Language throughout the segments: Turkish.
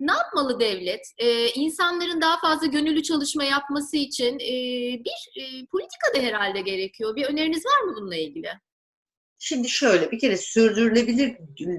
Ne yapmalı devlet? Ee, insanların daha fazla gönüllü çalışma yapması için e, bir e, politika da herhalde gerekiyor. Bir öneriniz var mı bununla ilgili? Şimdi şöyle bir kere sürdürülebilir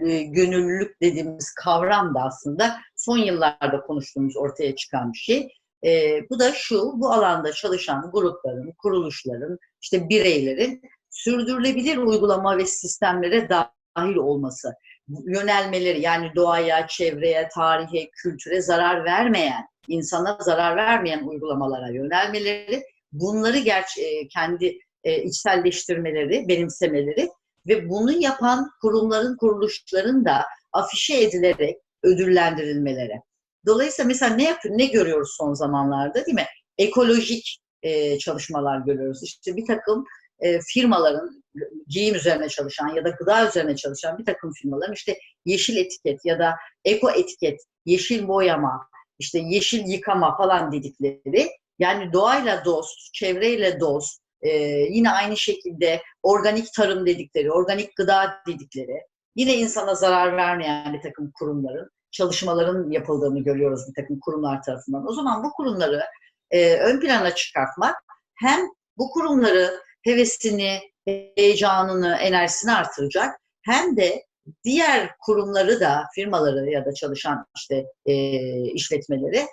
e, gönüllülük dediğimiz kavram da aslında son yıllarda konuştuğumuz ortaya çıkan bir şey. E, bu da şu, bu alanda çalışan grupların, kuruluşların, işte bireylerin sürdürülebilir uygulama ve sistemlere dahil olması, yönelmeleri yani doğaya, çevreye, tarihe, kültüre zarar vermeyen, insana zarar vermeyen uygulamalara yönelmeleri, bunları gerçi e, kendi e, içselleştirmeleri, benimsemeleri ve bunu yapan kurumların, kuruluşların da afişe edilerek ödüllendirilmeleri. Dolayısıyla mesela ne yapıyor, ne görüyoruz son zamanlarda değil mi? Ekolojik e, çalışmalar görüyoruz. İşte bir takım e, firmaların giyim üzerine çalışan ya da gıda üzerine çalışan bir takım firmaların işte yeşil etiket ya da eko etiket, yeşil boyama, işte yeşil yıkama falan dedikleri yani doğayla dost, çevreyle dost, e, yine aynı şekilde organik tarım dedikleri, organik gıda dedikleri, yine insana zarar vermeyen bir takım kurumların çalışmaların yapıldığını görüyoruz bir takım kurumlar tarafından. O zaman bu kurumları e, ön plana çıkartmak hem bu kurumları hevesini, heyecanını, enerjisini artıracak hem de diğer kurumları da firmaları ya da çalışan işte e, işletmeleri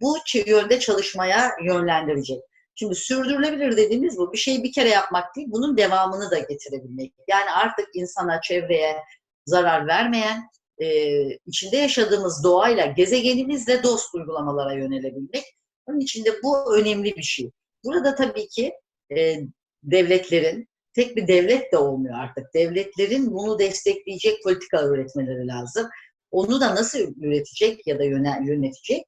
bu yönde çalışmaya yönlendirecek. Şimdi sürdürülebilir dediğimiz bu bir şeyi bir kere yapmak değil, bunun devamını da getirebilmek. Yani artık insana, çevreye zarar vermeyen, e, içinde yaşadığımız doğayla, gezegenimizle dost uygulamalara yönelebilmek. Onun için de bu önemli bir şey. Burada tabii ki e, devletlerin, tek bir devlet de olmuyor artık. Devletlerin bunu destekleyecek politika üretmeleri lazım. Onu da nasıl üretecek ya da yönetecek?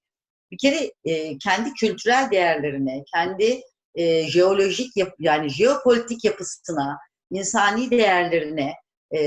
Bir kere e, kendi kültürel değerlerine, kendi e, jeolojik yap yani jeopolitik yapısına, insani değerlerine e,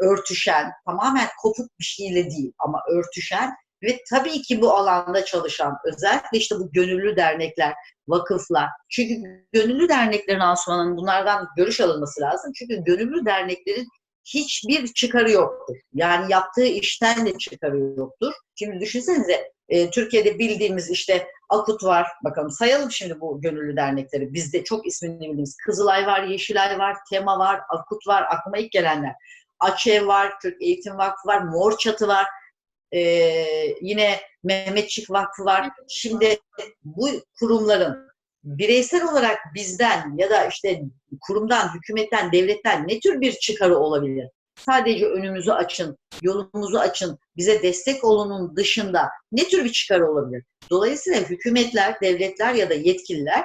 örtüşen, tamamen kopuk bir şeyle değil ama örtüşen ve tabii ki bu alanda çalışan özellikle işte bu gönüllü dernekler, vakıflar. Çünkü gönüllü derneklerin Asuman bunlardan görüş alınması lazım. Çünkü gönüllü derneklerin hiçbir çıkarı yoktur. Yani yaptığı işten de çıkarı yoktur. Şimdi düşünsenize e, Türkiye'de bildiğimiz işte Akut var. Bakalım sayalım şimdi bu gönüllü dernekleri. Bizde çok ismini bildiğimiz Kızılay var, Yeşilay var, Tema var, Akut var. Aklıma ilk gelenler. AÇEV var, Türk Eğitim Vakfı var, Mor Çatı var. Ee, yine Mehmetçik Vakfı var. Şimdi bu kurumların bireysel olarak bizden ya da işte kurumdan, hükümetten, devletten ne tür bir çıkarı olabilir? Sadece önümüzü açın, yolumuzu açın, bize destek olunun dışında ne tür bir çıkarı olabilir? Dolayısıyla hükümetler, devletler ya da yetkililer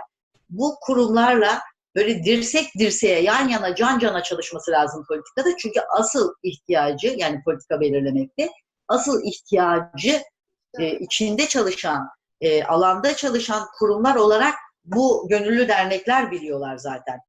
bu kurumlarla böyle dirsek dirseğe, yan yana, can cana çalışması lazım politikada. Çünkü asıl ihtiyacı yani politika belirlemekte asıl ihtiyacı e, içinde çalışan, e, alanda çalışan kurumlar olarak bu gönüllü dernekler biliyorlar zaten.